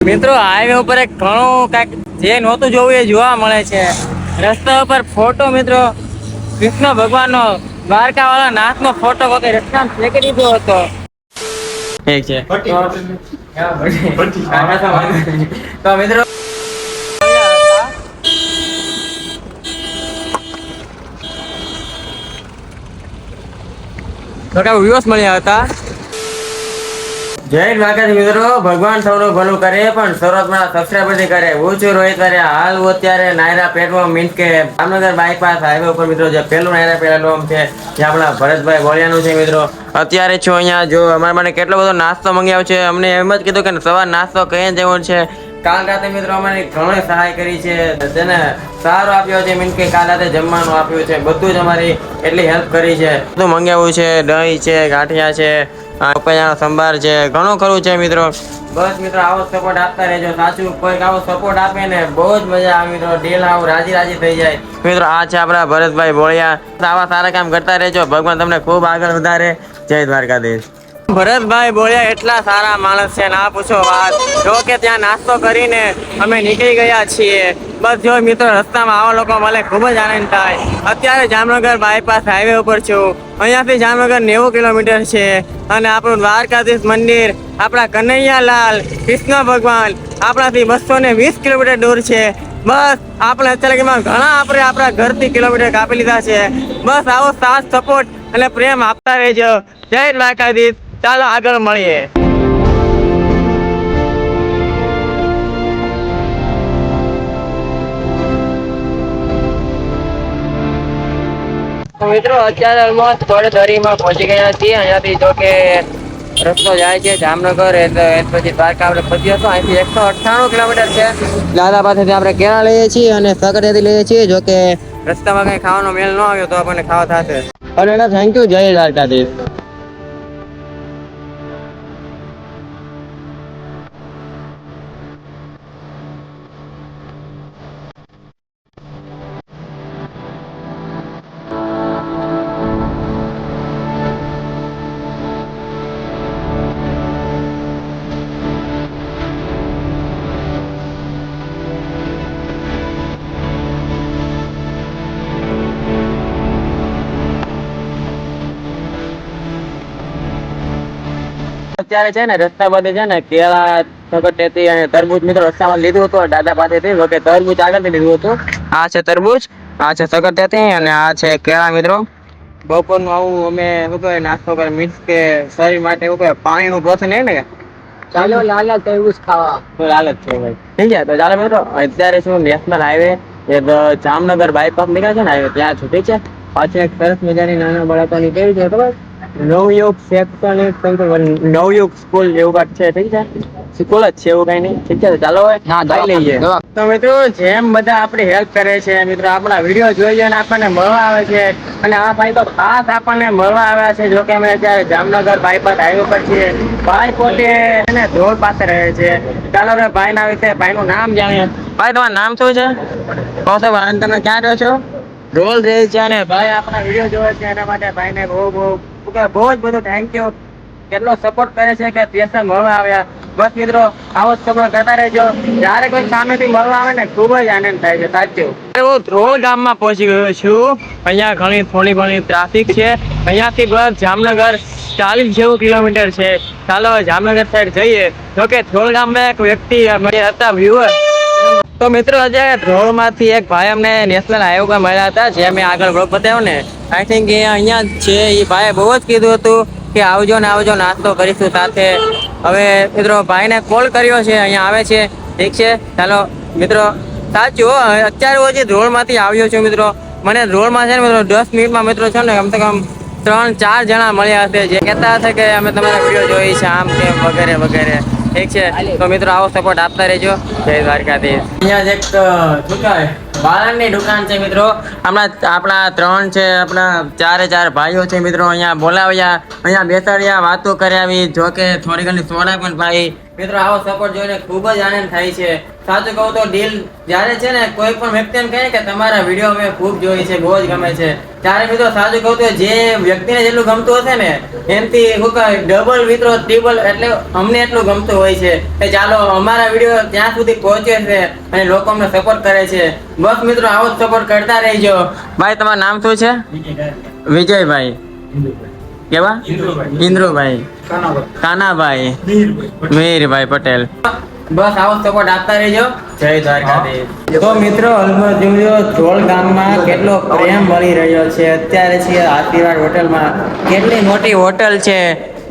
મિત્રો હાઈવે ઉપર એક ઘણું કાંઈક જે નહોતું જોવું એ જોવા મળે છે. રસ્તા ઉપર ફોટો મિત્રો. કૃષ્ણ ભગવાનનો દ્વારકા વાળા નાથનો ફોટો વગેરે રસ્તામાં ફેંકી દીધો હતો. છે. તો મિત્રો તો કે વ્યુઅર્સ મળ્યા હતા. જય દ્વારકાથી મિત્રો. ભગવાન સૌનું ભલું કરે, પણ શરૂઆતમાં સબસ્ક્રાઈબર કરે. હું છું રોહિત કરે. હાલ અત્યારે નાયરા પેટમાં મીન્સ કે જામનગર બાયપાસ હાઈવે ઉપર મિત્રો, જે પહેલું નાયરા પેટ્રોલ છે, જે આપણા ભરતભાઈ બોલિયાનું છે મિત્રો. અત્યારે છું અહીંયા, જો અમારે મને કેટલો બધો નાસ્તો મંગાવ્યો છે, અમને એમ જ કીધું કે સવાર નાસ્તો કઈ જેવો છે. કાલ રાતે મિત્રો અમારી ઘણી સહાય કરી છે, તેને સારો આપ્યો છે મીન્સ કે કાલ રાતે જમવાનું આપ્યું છે, બધું જ અમારી એટલી હેલ્પ કરી છે. બધું મંગાવ્યું છે, દહીં છે, ગાંઠિયા છે આ પપૈયાનો સંભાર છે. ઘણું ખરું છે મિત્રો. બસ મિત્રો, આવો સપોર્ટ આપતા રહેજો. સાચું કોઈક આવો સપોર્ટ આપે ને બહુ જ મજા આવે મિત્રો. ડીલ આવું રાજી રાજી થઈ જાય. મિત્રો, આ છે આપણા ભરતભાઈ બોળિયા. આવા સારા કામ કરતા રહેજો. ભગવાન તમને ખૂબ આગળ વધારે. જય દ્વારકાધીશ. ભરતભાઈ બોલ્યા, એટલા સારા માણસ છે ના પૂછો વાત. જો કે ત્યાં નાસ્તો કરીને અમે નીકળી ગયા છીએ. બસ જો મિત્રો, રસ્તામાં આવા લોકો મળે, ખૂબ જ આનંદ થાય. અત્યારે જામનગર બાયપાસ હાઈવે ઉપર છું. અહીંયાથી જામનગર નેવું કિલોમીટર છે. અને આપણું દ્વારકાધીશ મંદિર, આપણા કનૈયાલાલ, કૃષ્ણ ભગવાન, આપણાથી બસો ને વીસ કિલોમીટર દૂર છે. બસ, આપણે અત્યારે ઘણા આપણે આપણા ઘરથી કિલોમીટર કાપી લીધા છે. બસ આવો સાથ, સપોર્ટ અને પ્રેમ આપતા રહેજો. જય દ્વારકાધીશ. ચાલો આગળ મળીએ. મિત્રો અત્યારે ઓલમોસ્ટ થોડે પહોંચી ગયા છીએ. અહીંયાથી જો કે રસ્તો જાય છે જામનગર એ પછી દ્વારકા આપણે પહોંચ્યો હતો અહીંથી એકસો અઠ્ઠાણું કિલોમીટર છે. દાદા પાસેથી આપણે કેળા લઈએ છીએ અને સગડેથી લઈએ છીએ. જો કે રસ્તામાં કંઈ ખાવાનો મેલ ન આવ્યો તો આપણને ખાવા થશે. અને એના થેન્ક યુ જય દ્વારકાધીશ. અત્યારે છે ને રસ્તા પાસે છે ને કેળા સકટેથી અને તરબૂચ મિત્રો રસ્તામાં લીધું હતું દાદા પાસેથી થી કે તરબૂચ આગળથી લીધું હતું. આ છે તરબૂચ આ છે સકટેથી અને આ છે કેળા મિત્રો. બપોરનું આવું અમે શું કહેવાય નાસ્તો કરે મીન્સ કે શરીર માટે શું કહેવાય પાણીનું નહીં ને. ચાલો લાલા તરબૂચ ખાવા. તો લાલચ છે ભાઈ. ઠીક છે તો ચાલો મિત્રો અત્યારે શું નેશનલ હાઈવે એ તો જામનગર બાયપાસ નીકળે છે ને ત્યાં છું ઠીક છે. પાછળ એક સરસ મજાની નાના બાળકોની કેવી છે ખબર? નવયુગ શૈક્ષણિક સંકુલ નવયુગ સ્કૂલ એવું કાંઈક છે ઠીક છે? સ્કૂલ જ છે એવું કઈ નહીં? ઠીક છે ચાલો હવે હા, ખાઈ લઈએ. તો મિત્રો જેમ બધા આપણી હેલ્પ કરે છે મિત્રો આપણા વીડિયો જોઈએ અને આપણને મળવા આવે છે અને આ ભાઈ તો ખાસ આપણને મળવા આવ્યા છે જોકે અમે અત્યારે જામનગર બાયપાસ હાઈવે પર છીએ. ભાઈ પોતે એને ધોળ પાસે રહે છે. ચાલો હવે ભાઈ ના વિશે ભાઈ નું નામ જાણીએ. ભાઈ તમારું નામ શું છે? તો અને તમે ક્યાં રહ્યો છો? રોલ રહે છે અને ભાઈ આપણા વીડિયો જોવે છે એના માટે ભાઈને બહુ બહુ બહુ જ બધું થેન્ક યુ કેટલો સપોર્ટ કરે છે કે પેશન મળવા આવ્યા. બસ મિત્રો, આવો સપોર્ટ કરતા રહેજો. જ્યારે કોઈ સામેથી મળવા આવે ને, ખૂબ જ આનંદ થાય છે. સાચું. હું ધ્રોળ ગામમાં પહોંચી ગયો છું. અહીંયા ઘણી થોડી ઘણી ટ્રાફિક છે. અહીંયાથી બસ જામનગર ચાલીસ જેવું કિલોમીટર છે. ચાલો જામનગર સાઈડ જઈએ. જોકે ધ્રોળ ગામમાં એક વ્યક્તિ મળ્યા હતા વ્યુઅર તો મિત્રો, આજે ધ્રોળમાંથી એક ભાઈ અમને નેશનલ હાઈવે મળ્યા હતા, જે મેં આગળ બ્લોગ બતાવ્યો ને. આઈ થિંક એ અહીંયા છે. એ ભાઈએ બહુ જ કીધું હતું કે આવજો ને આવજો, નાસ્તો કરીશું સાથે. હવે મિત્રો, ભાઈને કોલ કર્યો છે, અહીંયા આવે છે. ઠીક છે? ચાલો, મિત્રો, સાચું અત્યારે હું હજી ધ્રોળમાંથી આવ્યો છું, મિત્રો. મને ધ્રોળમાં છે ને, મિત્રો, દસ મિનિટમાં મિત્રો છે ને, કમસે કમ ત્રણ ચાર જણા મળ્યા હશે. જે કહેતા હતા કે અમે તમારા વીડિયો જોઈ છે, આમ તેમ વગેરે વગેરે. ઠીક છે? તો મિત્રો આવો સપોર્ટ આપતા રહેજો. જય દ્વારકાધીશ. અહીંયા એક શું કહેવાય દુકાન છે મિત્રો. હમણાં આપણા ત્રણ છે, આપણા ચારે ચાર ભાઈઓ છે મિત્રો. અહીંયા બોલાવ્યા, અહીંયા બેસાડ્યા, વાતો કરાવી જો કે થોડી ઘણી સોના પણ ભાઈ મિત્રો, આવો સપોર્ટ જોઈને ખૂબ જ આનંદ થાય છે. સાચું કહું તો ડીલ જ્યારે છે ને કોઈ પણ વ્યક્તિ એમ કહે કે તમારા વીડિયો અમે ખૂબ જોઈ છે બહુ જ ગમે છે ત્યારે મિત્રો સાચું કહું તો જે વ્યક્તિને જેટલું ગમતું હશે ને એમથી શું કહે ડબલ મિત્રો ટ્રિપલ એટલે અમને એટલું ગમતું હોય છે કે ચાલો અમારા વીડિયો ત્યાં સુધી પહોંચે છે અને લોકો અમને સપોર્ટ કરે છે. બસ મિત્રો આવો જ સપોર્ટ કરતા રહીજો. ભાઈ તમારું નામ શું છે? વિજયભાઈ. કેવા? ઇન્દ્રુભાઈ. કાનાભાઈ. મીરભાઈ પટેલ. બસ આવો સપોર્ટ આપતા રહેજો. જય દ્વારકાધીશ. તો મિત્રો અલમત જોયો ધોળ ગામમાં કેટલો પ્રેમ મળી રહ્યો છે. અત્યારે છીએ આશીર્વાદ હોટલમાં. કેટલી મોટી હોટલ છે.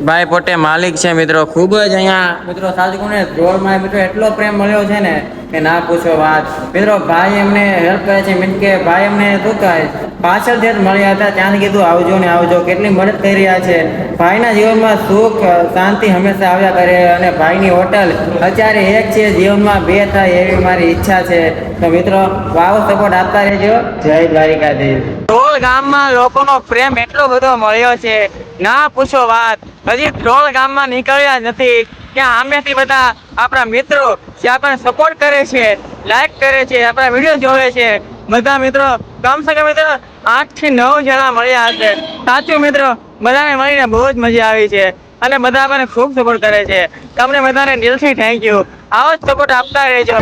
ભાઈ પોતે માલિક છે મિત્રો. ખૂબ જ અહીંયા મિત્રો સાચું કહું ને ધ્રોળમાં મિત્રો એટલો પ્રેમ મળ્યો છે ને કે ના પૂછો વાત. મિત્રો ભાઈ એમને હેલ્પ કરે છે. મીન કે ભાઈ એમને શું કહે પાછળથી જ મળ્યા હતા ત્યાં કીધું, આવજો ને આવજો. કેટલી મદદ કરી રહ્યા છે. ભાઈના જીવનમાં સુખ, શાંતિ હંમેશા આવ્યા કરે અને ભાઈની હોટલ અત્યારે એક છે, જીવનમાં બે થાય એવી મારી ઈચ્છા છે. તો મિત્રો, વાવ સપોર્ટ આપતા રહેજો. જય દ્વારિકાધીશ. ટોલ ગામમાં લોકોનો પ્રેમ એટલો બધો મળ્યો છે. ના પૂછો વાત. હજી ટોલ ગામમાં નીકળ્યા નથી. ત્યાં આમેથી બધા આપણા મિત્રો જે આપણને સપોર્ટ કરે છે. લાઈક કરે છે, આપણા વીડિયો જોવે છે. બધા મિત્રો કમ સે કમ મિત્રો આઠથી નવ જણા મળ્યા હશે. સાચું મિત્રો, બધાને મળીને બહુ જ મજા આવી છે અને બધા મને ખૂબ સપોર્ટ કરે છે. તમને બધાને દિલથી થેન્ક યુ આવો જ સપોર્ટ આપતા રહેજો.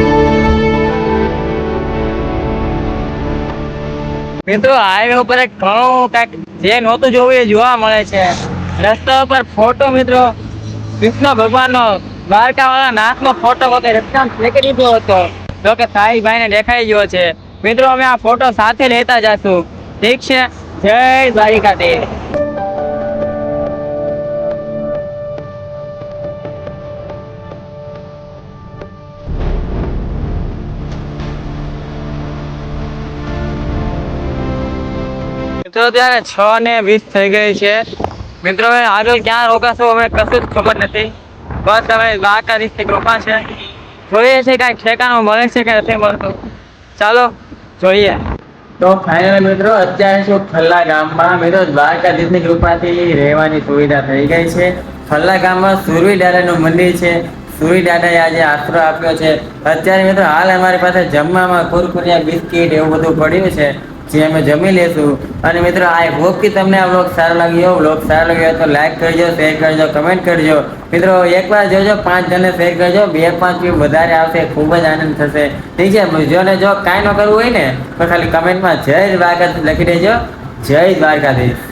મિત્રો હાઈવે ઉપર એક ઘણું કાંઈક જે નહોતું જોવું એ જોવા મળે છે. રસ્તા ઉપર ફોટો મિત્રો કૃષ્ણ ભગવાનનો દ્વારકાવાળા નાથનો ફોટો વખતે રસ્તામાં ફેંકી દીધો હતો. જો કે સાઈભાઈને દેખાઈ ગયો છે. મિત્રો, અમે આ ફોટો સાથે લેતા જશું. ઠીક છે? જય દ્વારિકાધીશ. મિત્રો ત્યારે છ ને વીસ થઈ ગઈ છે. મિત્રો આગળ ક્યાં રોકાશું અમે કશું જ ખબર નથી. બસ હવે દ્વારકા ડિસ્ટ્રિક્ટ રોકા છે. જોઈએ છે કાંઈક ઠેકાણું મળે છે કે નથી મળતું. ચાલો, જોઈએ. તો ફાઇનલ મિત્રો, અત્યારે શું ખલ્લા ગામમાં મિત્રો દ્વારકાધીશની કૃપાથી રહેવાની સુવિધા થઈ ગઈ છે. ખલ્લા ગામમાં સુરવી દાદાનું મંદિર છે. સુરી દાદાએ આજે આશરો આપ્યો છે. અત્યારે મિત્રો હાલ અમારી પાસે જમવામાં કુરકુરિયા, બિસ્કિટ એવું બધું પડ્યું છે. જે અમે જમી લેશું. અને મિત્રો, આ હોપ કે તમને આ વ્લોગ સારો લાગ્યો. વ્લોગ સારો લાગ્યો તો લાઈક કરજો શેર કરજો કમેન્ટ કરજો. મિત્રો, એકવાર જોજો, પાંચ જણને શેર કરજો. બે પાંચ વ્યૂ વધારે આવશે, ખૂબ જ આનંદ થશે. ઠીક છે જો ને જો કાંઈ ન કરવું હોય ને, તો ખાલી કમેન્ટમાં જય દ્વારકાધીશ લખી દેજો. જય દ્વારકાધીશ.